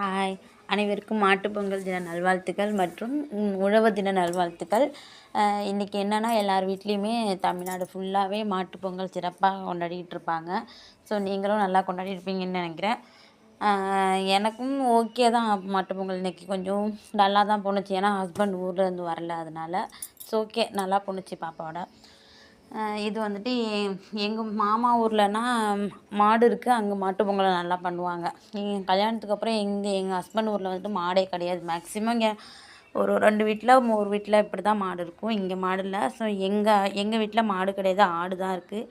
Hi அனைவருக்கும் மாட்டுப்பொங்கல் தின நல்வாழ்த்துக்கள் மற்றும் உழவு தின நல்வாழ்த்துக்கள். இன்றைக்கி இன்னைக்கு என்னென்னா எல்லார் வீட்லேயுமே தமிழ்நாடு ஃபுல்லாகவே மாட்டுப்பொங்கல் சிறப்பாக கொண்டாடிட்டு இருப்பாங்க. ஸோ நீங்களும் நல்லா கொண்டாடி இருப்பீங்கன்னு நினைக்கிறேன். எனக்கும் ஓகே தான் மாட்டுப்பொங்கல் இன்றைக்கி இன்னைக்கு கொஞ்சம் நல்லா தான் போணுச்சு. ஏன்னா ஹஸ்பண்ட் ஊரில் இருந்து வரல அதனால. ஸோ ஓகே நல்லா போணுச்சு பாப்பாவோட. இது வந்துட்டு எங்கள் மாமா ஊர்லனா மாடு இருக்குது அங்கே மாட்டு பொங்கலை நல்லா பண்ணுவாங்க. எங்கள் கல்யாணத்துக்கு அப்புறம் எங்கள் எங்கள் ஹஸ்பண்ட் ஊரில் வந்துட்டு மாடே கிடையாது. மேக்ஸிமம் இங்கே ஒரு ரெண்டு வீட்டில் ஒரு வீட்டில் இப்படி தான் மாடு இருக்கும். இங்கே மாடு இல்லை. ஸோ எங்கள் எங்கள் வீட்டில் மாடு கிடையாது. ஆடு தான் இருக்குது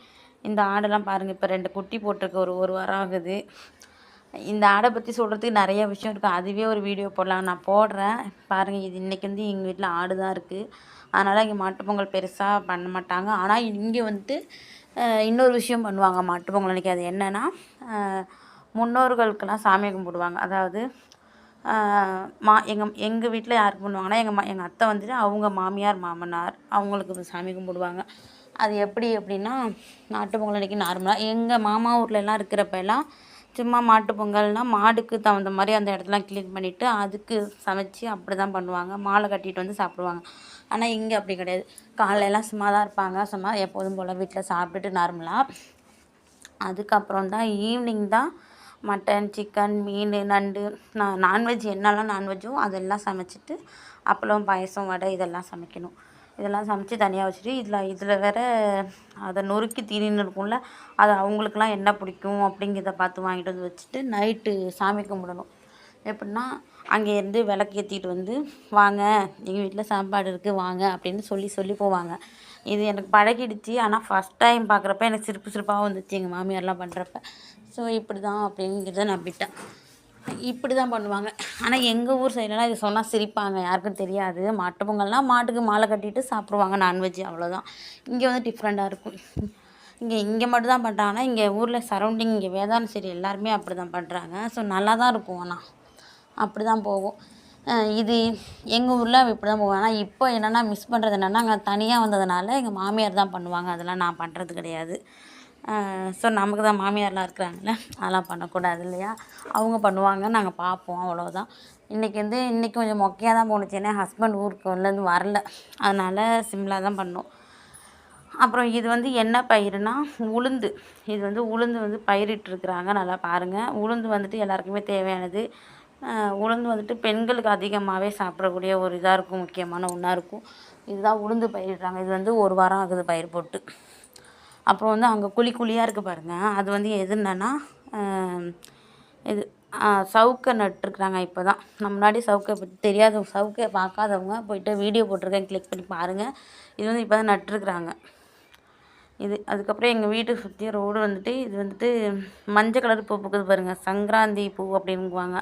இந்த ஆடெல்லாம் பாருங்கள் இப்போ ரெண்டு குட்டி போட்டிருக்கு. ஒரு ஒரு வாரம் ஆகுது. இந்த ஆடை பற்றி சொல்கிறதுக்கு நிறைய விஷயம் இருக்குது அதுவே ஒரு வீடியோ போடலாம். நான் போடுறேன். பாருங்கள் இது இன்றைக்கி வந்து எங்கள் வீட்டில் ஆடு தான் இருக்குது அதனால் இங்கே மாட்டுப் பொங்கல் பெருசாக பண்ண மாட்டாங்க. ஆனால் இங்கே வந்துட்டு இன்னொரு விஷயம் பண்ணுவாங்க மாட்டுப் பொங்கல் அன்றைக்கி அது என்னென்னா முன்னோர்களுக்கெல்லாம் சாமி கும்பிடுவாங்க. அதாவது மா எங்கள் எங்கள் வீட்டில் யாருக்கு பண்ணுவாங்கன்னா எங்கள் மா எங்கள் அத்தை வந்துட்டு அவங்க மாமியார் மாமனார் அவங்களுக்கு சாமி கும்பிடுவாங்க. அது எப்படி அப்படின்னா நாட்டு பொங்கல் அன்றைக்கி நார்மலாக எங்கள் மாமா ஊர்லலாம் இருக்கிறப்ப எல்லாம் சும்மா மாட்டுப் பொங்கல்னால் மாடுக்கு தகுந்த மாதிரி அந்த இடத்தெல்லாம் க்ளீன் பண்ணிவிட்டு அதுக்கு சமைச்சு அப்படி தான் பண்ணுவாங்க. மாலை கட்டிட்டு வந்து சாப்பிடுவாங்க. ஆனால் இங்கே அப்படி கிடையாது. காலையெல்லாம் சும்மா தான் இருப்பாங்க. சும்மா எப்போதும் போல் வீட்டில் சாப்பிட்டுட்டு நார்மலாக அதுக்கப்புறம் தான் ஈவினிங் தான் மட்டன் சிக்கன் மீன் நண்டு நான் நான்வெஜ் என்னெல்லாம் நான்வெஜ்ஜோ அதெல்லாம் சமைச்சிட்டு அப்பளம் பாயசம் வடை இதெல்லாம் சமைக்கணும். இதெல்லாம் சமைச்சு தனியாக வச்சுட்டு இதில் இதில் வேற அதை நொறுக்கி தீனின்னு இருக்கும்ல அது அவங்களுக்குலாம் என்ன பிடிக்கும் அப்படிங்கிறத பார்த்து வாங்கிட்டு வந்து வச்சுட்டு நைட்டு சாமி கும்பிடணும். எப்படின்னா அங்கேருந்து விளக்கு ஏற்றிட்டு வந்து வாங்க எங்கள் வீட்டில் சாப்பாடு இருக்குது வாங்க அப்படின்னு சொல்லி சொல்லி போவாங்க. இது எனக்கு பழகிடுச்சு. ஆனால் ஃபஸ்ட் டைம் பார்க்குறப்ப எனக்கு சிரிப்பு சிரிப்பாகவும் வந்துச்சு எங்கள் மாமியார்லாம் பண்ணுறப்ப ஸோ இப்படி தான் அப்படிங்கிறத நம்பிட்டேன் இப்படி தான் பண்ணுவாங்க. ஆனால் எங்கள் ஊர் சைட்லலாம் இது சொன்னால் சிரிப்பாங்க. யாருக்கும் தெரியாது. மாட்டு பொங்கல்னால் மாட்டுக்கு மாலை கட்டிட்டு சாப்பிடுவாங்க நான்வெஜ் அவ்வளோதான் இங்கே வந்து டிஃப்ரெண்ட்டாக இருக்கும். இங்கே இங்கே மட்டும் தான் பண்ணுறாங்கன்னா இங்கே ஊரில் சரௌண்டிங் இங்கே வேதாந்தம் சரி எல்லாருமே அப்படி தான் பண்ணுறாங்க ஸோ நல்லா தான் இருக்கும் ஆனால் அப்படி தான் போகும் இது எங்கள் ஊரில் இப்படி தான் போவோம் ஆனால் இப்போ என்னென்னா மிஸ் பண்ணுறது என்னென்னா அங்கே தனியாக வந்ததுனால எங்கள் மாமியார் தான் பண்ணுவாங்க. அதெல்லாம் நான் பண்ணுறது கிடையாது. ஸோ நமக்கு தான் மாமியார்லாம் இருக்கிறாங்கல்ல அதெல்லாம் பண்ணக்கூடாது இல்லையா? அவங்க பண்ணுவாங்க நாங்கள் பார்ப்போம் அவ்வளோதான் இன்றைக்கி வந்து இன்றைக்கி கொஞ்சம் மொக்கையாக தான் போணுச்சு. ஏன்னா ஹஸ்பண்ட் ஊருக்கு உள்ளேருந்து வரல. அதனால் சிம்லாக தான் பண்ணோம். அப்புறம் இது வந்து என்ன பயிருனா உளுந்து. இது வந்து உளுந்து வந்து பயிரிட்டுருக்குறாங்க நல்லா பாருங்கள் உளுந்து வந்துட்டு எல்லாருக்குமே தேவையானது. உளுந்து வந்துட்டு பெண்களுக்கு அதிகமாகவே சாப்பிடக்கூடிய ஒரு இதாக இருக்கும் முக்கியமான ஒன்றா இருக்கும். இதுதான் உளுந்து பயிரிடுறாங்க. இது வந்து ஒரு வாரம் ஆகுது பயிர் போட்டு. அப்புறம் வந்து அங்கே குழி குழியாக இருக்குது பாருங்கள் அது வந்து எதுன்னா இது சவுக்கை நட்டுருக்குறாங்க இப்போ தான் நான் முன்னாடி சவுக்கை பற்றி தெரியாத சவுக்கை பார்க்காதவங்க போயிட்டு வீடியோ போட்டிருக்கேன். கிளிக் பண்ணி பாருங்கள் இது வந்து இப்போ தான் நட்டுருக்குறாங்க. இது அதுக்கப்புறம் எங்கள் வீட்டை சுற்றி ரோடு வந்துட்டு இது வந்துட்டு மஞ்சள் கலர் பூ பூக்குது பாருங்கள் சங்கராந்தி பூ அப்படிங்குவாங்க.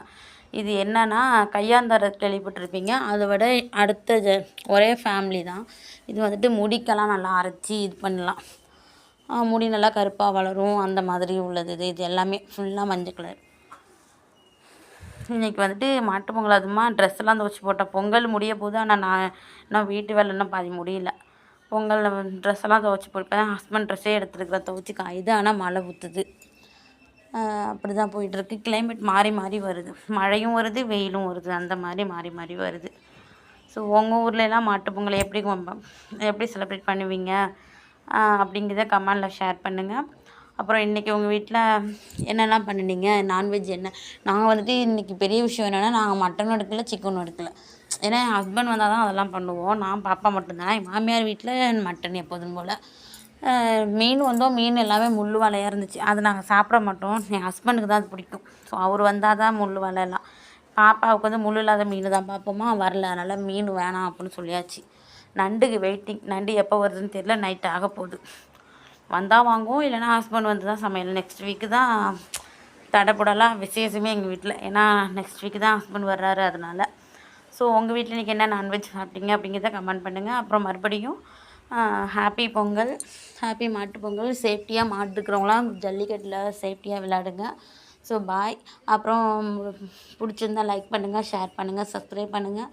இது என்னன்னா கையாந்தார கேள்விப்பட்டிருப்பீங்க அதை விட அடுத்த ஜ ஒரே ஃபேமிலி தான். இது வந்துட்டு முடிக்கெல்லாம் நல்லா அரைச்சி இது பண்ணலாம். முடி நல்லா கருப்பாக வளரும். அந்த மாதிரி உள்ளது இது. இது எல்லாமே ஃபுல்லாக மஞ்சள் கலர் இன்றைக்கி வந்துட்டு மாட்டு பொங்கல் அதுமா. ட்ரெஸ்லாம் துவச்சி போட்டேன் பொங்கல் முடிய போது ஆனால் நான் இன்னும் வீட்டு வேலை இன்னும் பாதி முடியல. பொங்கல் ட்ரெஸ் எல்லாம் துவச்சி போட்டேன் ஹஸ்பண்ட் ட்ரெஸ்ஸே எடுத்துருக்குறேன் துவச்சி காயுது ஆனால் மழை ஊற்றுது அப்படி தான் போயிட்டுருக்கு. கிளைமேட் மாறி மாறி வருது. மழையும் வருது வெயிலும் வருது. அந்த மாதிரி மாறி மாறி வருது. ஸோ உங்கள் ஊர்லலாம் மாட்டு பொங்கலை எப்படி எப்படி செலிப்ரேட் பண்ணுவீங்க? அப்படிங்கிறத கமெண்டில் ஷேர் பண்ணுங்கள் அப்புறம் இன்றைக்கி உங்கள் வீட்டில் என்னெல்லாம் பண்ணினீங்க? நான்வெஜ் என்ன? நாங்கள் வந்துட்டு இன்றைக்கி பெரிய விஷயம் என்னென்னா நாங்கள் மட்டனும் எடுக்கல சிக்கனும் எடுக்கல. ஏன்னா என் ஹஸ்பண்ட் வந்தால் தான் அதெல்லாம் பண்ணுவோம். நான் பாப்பா மட்டும்தான். என் மாமியார் வீட்டில் மட்டன் எப்போதும் போல். மீன் வந்தோம். மீன் எல்லாமே முள் வலையாக இருந்துச்சு. அது நாங்கள் சாப்பிட மாட்டோம். என் ஹஸ்பண்டுக்கு தான் அது பிடிக்கும். ஸோ அவர் வந்தால் தான் முள் வலையெல்லாம் பாப்பாவுக்கு வந்து முள் இல்லாத மீன் தான் பார்ப்போமா வரல. அதனால் மீன் வேணாம் அப்படின்னு சொல்லியாச்சு. நண்டுக்கு வெயிட்டிங் நண்டு எப்போ வருதுன்னு தெரியல நைட் ஆக போகுது. வந்தால் வாங்குவோம் இல்லைன்னா ஹஸ்பண்ட் வந்து தான் சமையல். நெக்ஸ்ட் வீக்கு தான் தடைப்படலாம் விசேஷமே எங்கள் வீட்டில் ஏன்னா நெக்ஸ்ட் வீக்கு தான் ஹஸ்பண்ட் வர்றாரு அதனால. ஸோ உங்கள் வீட்டில் இன்றைக்கி என்ன நான்வெஜ் சாப்பிட்டீங்க அப்படிங்கிறத கமெண்ட் பண்ணுங்கள் அப்புறம் மறுபடியும் ஹாப்பி பொங்கல் ஹாப்பி மாட்டு பொங்கல். சேஃப்டியாக மாட்டுக்கிறவங்களாம் ஜல்லிக்கட்டில் சேஃப்டியாக விளையாடுங்க. ஸோ பாய் அப்புறம் பிடிச்சிருந்தா லைக் பண்ணுங்கள் ஷேர் பண்ணுங்கள் சப்ஸ்கிரைப் பண்ணுங்கள்